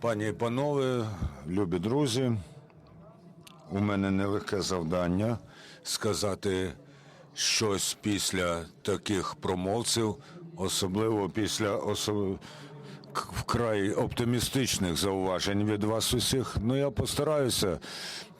Пані і панове, любі друзі, у мене нелегке завдання сказати щось після таких промовців, особливо після осо- к- вкрай оптимістичних зауважень від вас усіх. Ну я постараюся,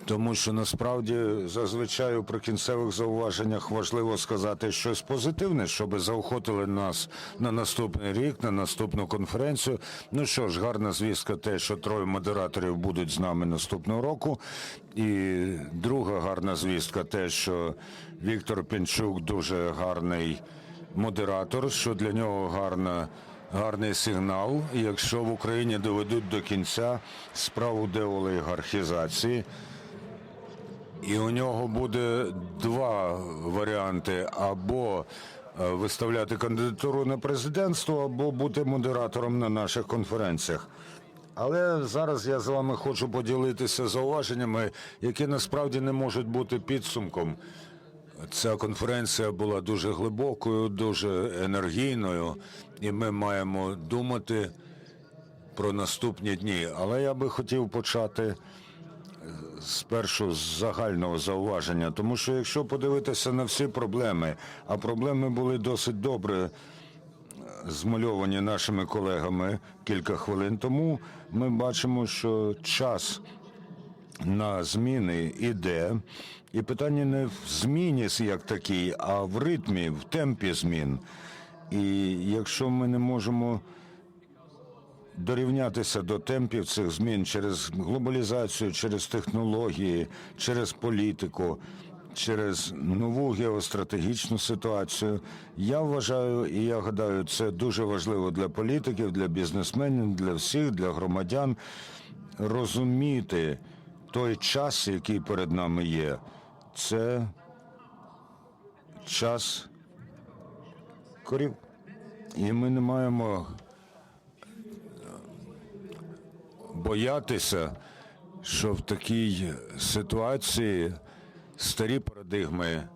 тому що насправді зазвичай у прикінцевих зауваженнях важливо сказати щось позитивне, щоб заохотили нас на наступний рік, на наступну конференцію. Ну що ж, гарна звістка, те, що троє модераторів будуть з нами наступного року. І друга гарна звістка, те, що Віктор Пінчук дуже гарний модератор, що для нього гарна. Гарний сигнал, якщо в Україні доведуть до кінця справу деолігархізації, і у нього буде два варіанти: або е, виставляти кандидатуру на президентство, або бути модератором на наших конференціях. Але зараз я з вами хочу поділитися зауваженнями, які насправді не можуть бути підсумком. Ця конференція була дуже глибокою, дуже енергійною, і ми маємо думати про наступні дні. Але я би хотів почати спершу з загального зауваження, тому що якщо подивитися на всі проблеми, а проблеми були досить добре змальовані нашими колегами кілька хвилин тому, ми бачимо, що час на зміни іде, і питання не в зміні як такій, а в ритмі, в темпі змін. І якщо ми не можемо дорівнятися до темпів цих змін через глобалізацію, через технології, через політику, через нову геостратегічну ситуацію. Я вважаю і я гадаю, це дуже важливо для політиків, для бізнесменів, для всіх, для громадян розуміти той час, який перед нами є. Це час корів. І ми не маємо боятися, що в такій ситуації старі парадигми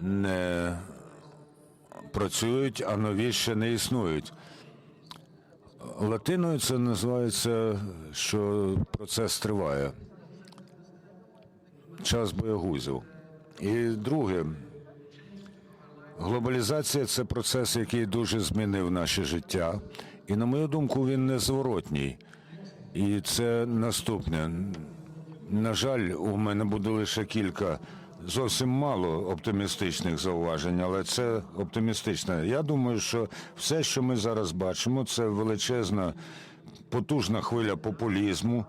не працюють, а нові ще не існують. Латиною це називається, що процес триває. Час боягузів. І друге, глобалізація це процес, який дуже змінив наше життя. І, на мою думку, він незворотній. І це наступне. На жаль, у мене буде лише кілька зовсім мало оптимістичних зауважень, але це оптимістичне. Я думаю, що все, що ми зараз бачимо, це величезна, потужна хвиля популізму.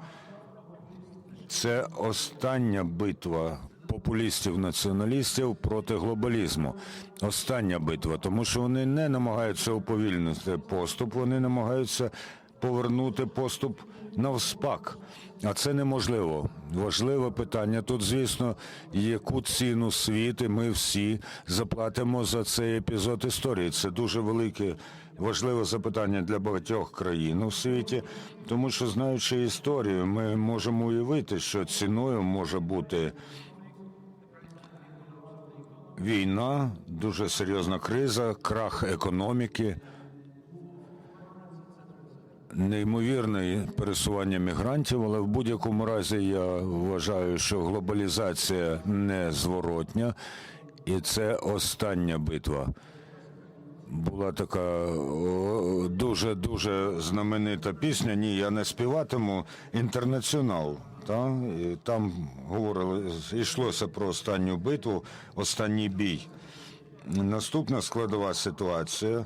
Це остання битва популістів-націоналістів проти глобалізму. Остання битва, тому що вони не намагаються уповільнити поступ, вони намагаються повернути поступ навспак. А це неможливо. Важливе питання. Тут, звісно, яку ціну світ, і ми всі заплатимо за цей епізод історії. Це дуже велике, важливе запитання для багатьох країн у світі, тому що, знаючи історію, ми можемо уявити, що ціною може бути війна, дуже серйозна криза, крах економіки неймовірне пересування мігрантів, але в будь-якому разі я вважаю, що глобалізація незворотня, і це остання битва. Була така дуже дуже знаменита пісня. Ні, я не співатиму інтернаціонал. Та? І там говорили, йшлося про останню битву, останній бій. Наступна складова ситуація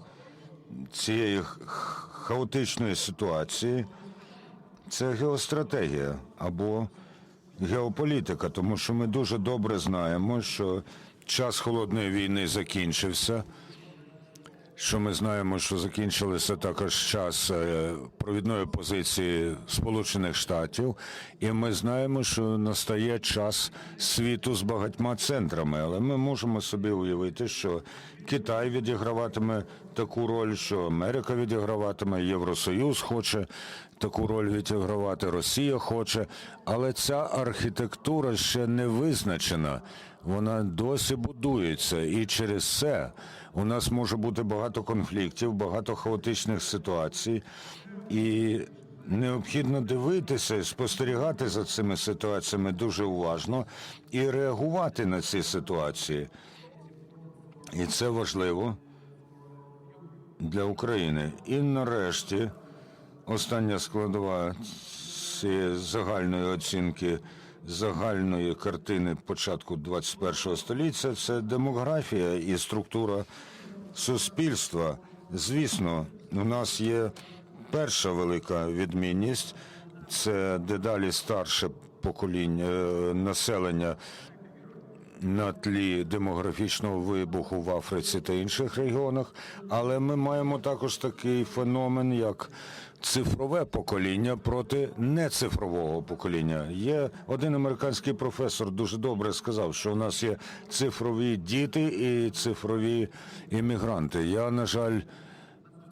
цієї хаотичної ситуації це геостратегія або геополітика, тому що ми дуже добре знаємо, що час холодної війни закінчився. Що ми знаємо, що закінчилися також час е, провідної позиції Сполучених Штатів, і ми знаємо, що настає час світу з багатьма центрами. Але ми можемо собі уявити, що Китай відіграватиме таку роль, що Америка відіграватиме, Євросоюз хоче таку роль відігравати, Росія хоче, але ця архітектура ще не визначена. Вона досі будується, і через це у нас може бути багато конфліктів, багато хаотичних ситуацій. І Необхідно дивитися і спостерігати за цими ситуаціями дуже уважно і реагувати на ці ситуації. І це важливо для України. І нарешті остання складова цієї загальної оцінки загальної картини початку 21 століття це демографія і структура суспільства. Звісно, у нас є перша велика відмінність це дедалі старше покоління е, населення на тлі демографічного вибуху в Африці та інших регіонах, але ми маємо також такий феномен, як цифрове покоління проти нецифрового покоління. Є один американський професор дуже добре сказав, що у нас є цифрові діти і цифрові іммігранти. Я, на жаль,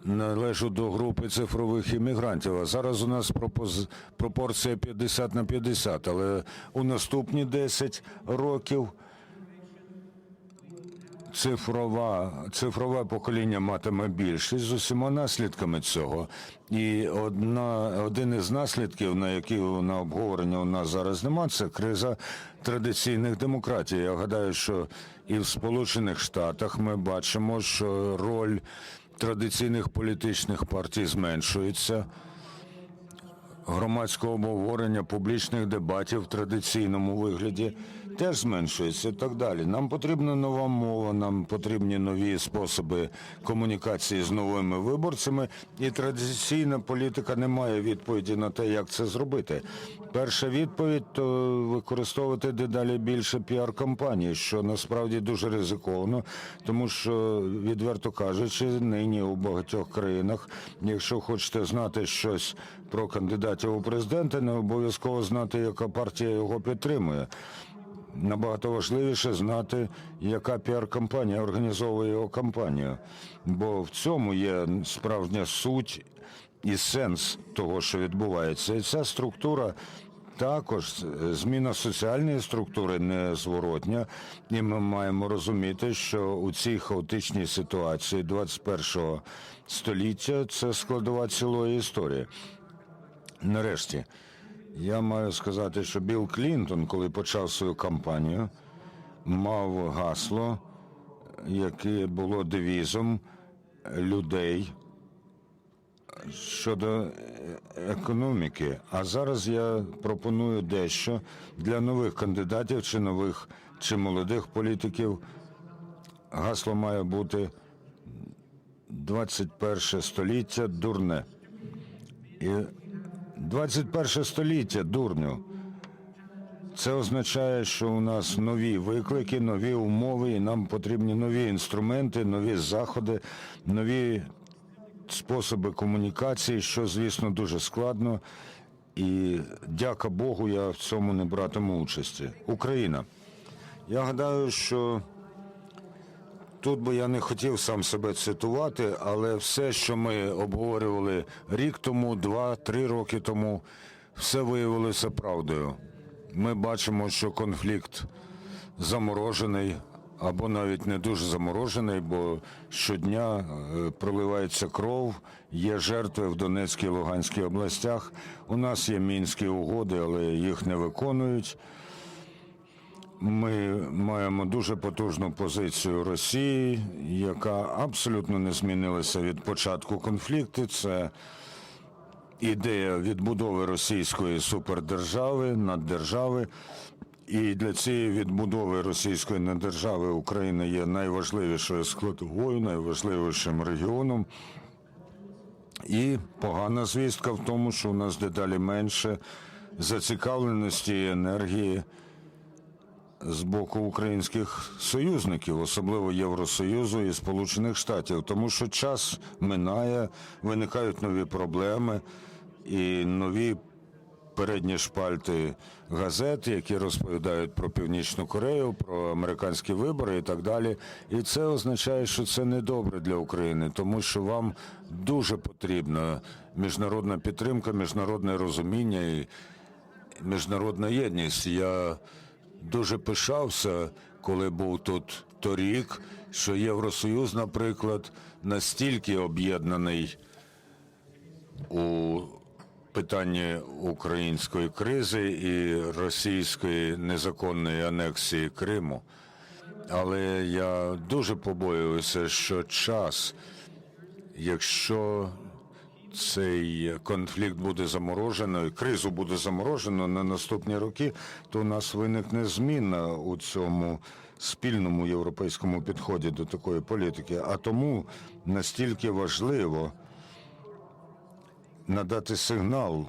належу до групи цифрових іммігрантів. А зараз у нас пропоз... пропорція 50 на 50, але у наступні 10 років цифрова, цифрове покоління матиме більшість з усіма наслідками цього. І одна, один із наслідків, на які на обговорення у нас зараз нема, це криза традиційних демократій. Я гадаю, що і в Сполучених Штатах ми бачимо, що роль традиційних політичних партій зменшується громадського обговорення, публічних дебатів в традиційному вигляді теж зменшується і так далі. Нам потрібна нова мова, нам потрібні нові способи комунікації з новими виборцями, і традиційна політика не має відповіді на те, як це зробити. Перша відповідь то використовувати дедалі більше піар-кампанії, що насправді дуже ризиковано, тому що, відверто кажучи, нині у багатьох країнах, якщо хочете знати щось про кандидатів у президенти, не обов'язково знати, яка партія його підтримує. Набагато важливіше знати, яка піар-кампанія організовує його кампанію. Бо в цьому є справжня суть і сенс того, що відбувається. І ця структура також зміна соціальної структури незворотня, і ми маємо розуміти, що у цій хаотичній ситуації 21 століття це складова цілої історії. Нарешті, я маю сказати, що Білл Клінтон, коли почав свою кампанію, мав гасло, яке було девізом людей щодо е, економіки. А зараз я пропоную дещо для нових кандидатів чи нових чи молодих політиків. Гасло має бути 21 століття дурне. І 21 століття, дурню. Це означає, що у нас нові виклики, нові умови, і нам потрібні нові інструменти, нові заходи, нові способи комунікації, що, звісно, дуже складно. І дяка Богу, я в цьому не братиму участі. Україна. Я гадаю, що Тут би я не хотів сам себе цитувати, але все, що ми обговорювали рік тому, два-три роки тому, все виявилося правдою. Ми бачимо, що конфлікт заморожений або навіть не дуже заморожений, бо щодня е, проливається кров, є жертви в Донецькій і Луганській областях. У нас є мінські угоди, але їх не виконують. Ми маємо дуже потужну позицію Росії, яка абсолютно не змінилася від початку конфлікту. Це ідея відбудови російської супердержави, наддержави. І для цієї відбудови російської наддержави Україна є найважливішою складовою, найважливішим регіоном. І погана звістка в тому, що у нас дедалі менше зацікавленості і енергії з боку українських союзників, особливо Євросоюзу і Сполучених Штатів, тому що час минає, виникають нові проблеми і нові передні шпальти газет, які розповідають про Північну Корею, про американські вибори і так далі. І це означає, що це не добре для України, тому що вам дуже потрібна міжнародна підтримка, міжнародне розуміння і міжнародна єдність. Я дуже пишався, коли був тут торік, що Євросоюз, наприклад, настільки об'єднаний у питанні української кризи і російської незаконної анексії Криму. Але я дуже побоююся, що час, якщо цей конфлікт буде заморожено, кризу буде заморожено на наступні роки, то у нас виникне зміна у цьому спільному європейському підході до такої політики. А тому настільки важливо надати сигнал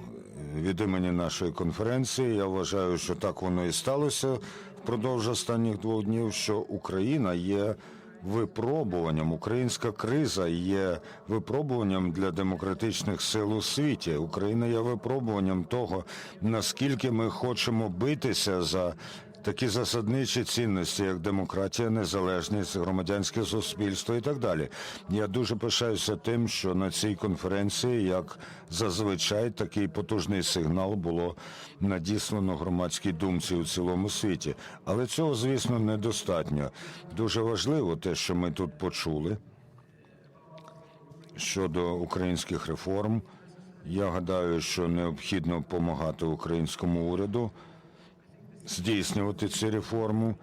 від імені нашої конференції. Я вважаю, що так воно і сталося впродовж останніх двох днів, що Україна є випробуванням, українська криза є випробуванням для демократичних сил у світі. Україна є випробуванням того, наскільки ми хочемо битися за такі засадничі цінності, як демократія, незалежність, громадянське суспільство і так далі. Я дуже пишаюся тим, що на цій конференції, як зазвичай, такий потужний сигнал було надіслано громадській думці у цілому світі. Але цього, звісно, недостатньо. Дуже важливо те, що ми тут почули щодо українських реформ. Я гадаю, що необхідно допомагати українському уряду здійснювати цю реформу.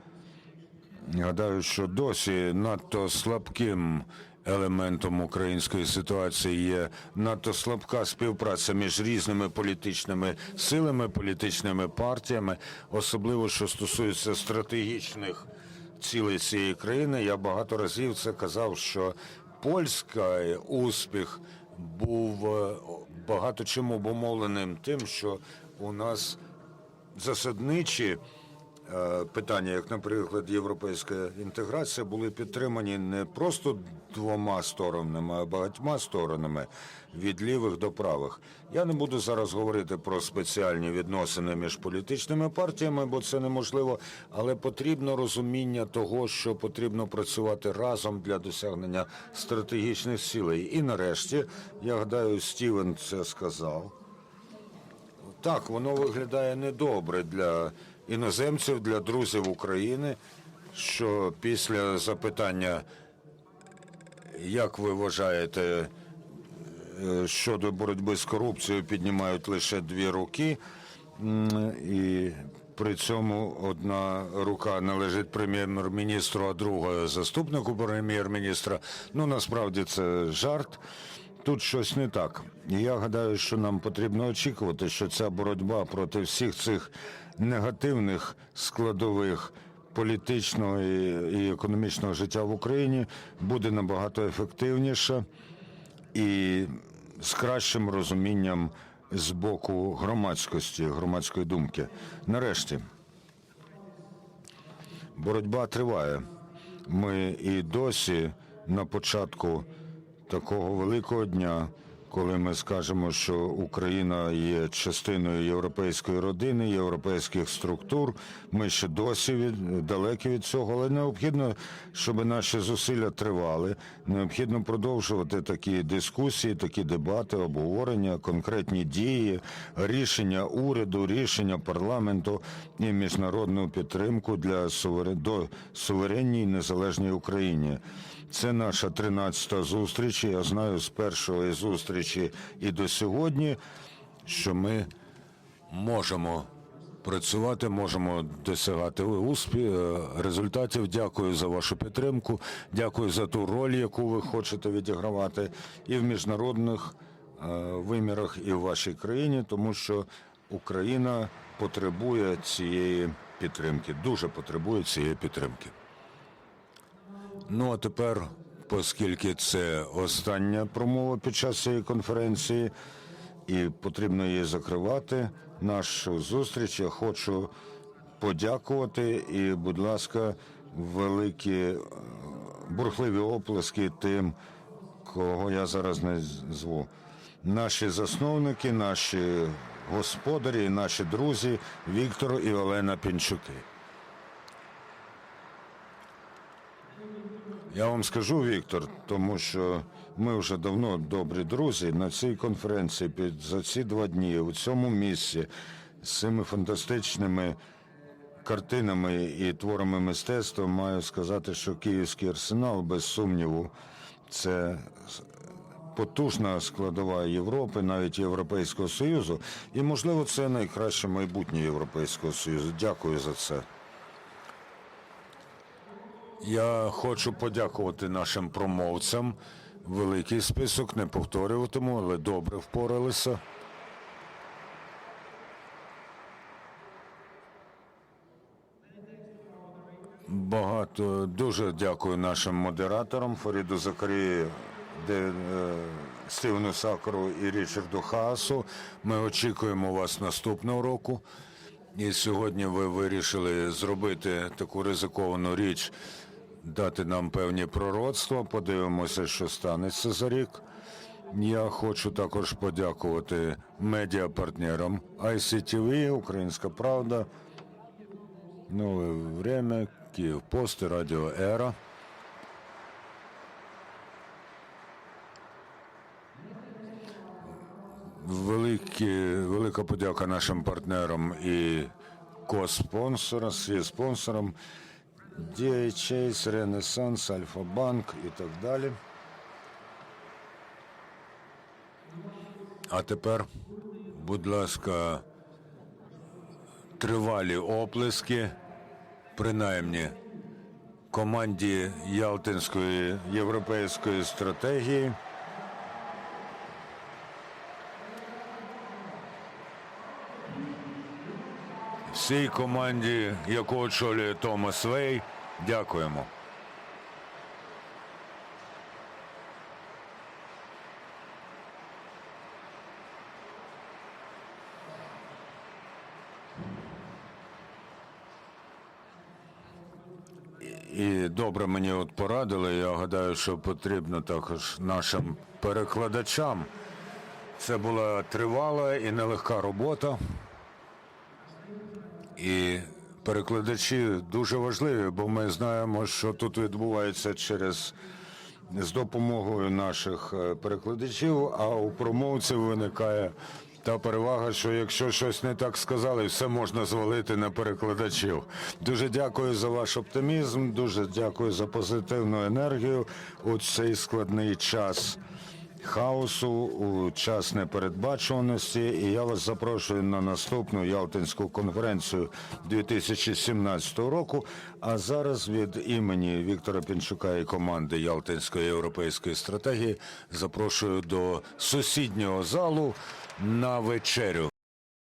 Гадаю, що досі надто слабким елементом української ситуації є надто слабка співпраця між різними політичними силами, політичними партіями, особливо що стосується стратегічних цілей цієї країни. Я багато разів це казав, що польський успіх був багато чим обумовленим тим, що у нас засадничі е, питання, як, наприклад, європейська інтеграція, були підтримані не просто двома сторонами, а багатьма сторонами від лівих до правих. Я не буду зараз говорити про спеціальні відносини між політичними партіями, бо це неможливо, але потрібно розуміння того, що потрібно працювати разом для досягнення стратегічних цілей. І нарешті, я гадаю, Стівен це сказав. Так, воно виглядає недобре для іноземців, для друзів України, що після запитання, як ви вважаєте, е, щодо боротьби з корупцією піднімають лише дві руки, і при цьому одна рука належить прем'єр-міністру, а друга заступнику прем'єр-міністра. Ну насправді це жарт. Тут щось не так. І я гадаю, що нам потрібно очікувати, що ця боротьба проти всіх цих негативних складових політичного і, економічного життя в Україні буде набагато ефективніша і з кращим розумінням з боку громадськості, громадської думки. Нарешті. Боротьба триває. Ми і досі на початку такого великого дня, коли ми скажемо, що Україна є частиною європейської родини, європейських структур. Ми ще досі від, далекі від цього, але необхідно, щоб наші зусилля тривали. Необхідно продовжувати такі дискусії, такі дебати, обговорення, конкретні дії, рішення уряду, рішення парламенту і міжнародну підтримку для суверен... до суверенній незалежній Україні. Це наша 13-та зустріч. Я знаю з першої зустрічі і до сьогодні, що ми можемо працювати, можемо досягати успіх, результатів. Дякую за вашу підтримку. Дякую за ту роль, яку ви хочете відігравати і в міжнародних е, вимірах, і в вашій країні, тому що Україна потребує цієї підтримки, дуже потребує цієї підтримки. Ну а тепер, оскільки це остання промова під час цієї конференції, і потрібно її закривати, нашу зустріч, я хочу подякувати і, будь ласка, великі е, бурхливі оплески тим, кого я зараз не зву. Наші засновники, наші господарі, наші друзі Віктор і Олена Пінчуки. Я вам скажу, Віктор, тому що ми вже давно добрі друзі на цій конференції під за ці два дні у цьому місці з цими фантастичними картинами і творами мистецтва маю сказати, що київський арсенал без сумніву це потужна складова Європи, навіть Європейського Союзу. І, можливо, це найкраще майбутнє Європейського Союзу. Дякую за це. Я хочу подякувати нашим промовцям. Великий список, не повторюватиму, але добре впоралися. Багато дуже дякую нашим модераторам Фаріду Закарії, де, е, Стівену Сакару і Річарду Хаасу. Ми очікуємо вас наступного року. І сьогодні ви вирішили зробити таку ризиковану річ, дати нам певні пророцтва. Подивимося, що станеться за рік. Я хочу також подякувати медіапартнерам ICTV, Українська Правда, Нове время, Київ Пост, і Радіо Ера. Великі, велика подяка нашим партнерам і ко-спонсорам, і спонсорам DHS, Ренесанс, Альфа-Банк і так далі. А тепер, будь ласка, тривалі оплески, принаймні команді Ялтинської європейської стратегії. Всій команді, яку очолює Томас Вей, дякуємо. І добре мені от порадили. Я гадаю, що потрібно також нашим перекладачам. Це була тривала і нелегка робота. І перекладачі дуже важливі, бо ми знаємо, що тут відбувається через з допомогою наших е, перекладачів, а у промовців виникає та перевага, що якщо щось не так сказали, все можна звалити на перекладачів. Дуже дякую за ваш оптимізм, дуже дякую за позитивну енергію у цей складний час хаосу, у час непередбачуваності. І я вас запрошую на наступну Ялтинську конференцію 2017 року. А зараз від імені Віктора Пінчука і команди Ялтинської європейської стратегії запрошую до сусіднього залу на вечерю.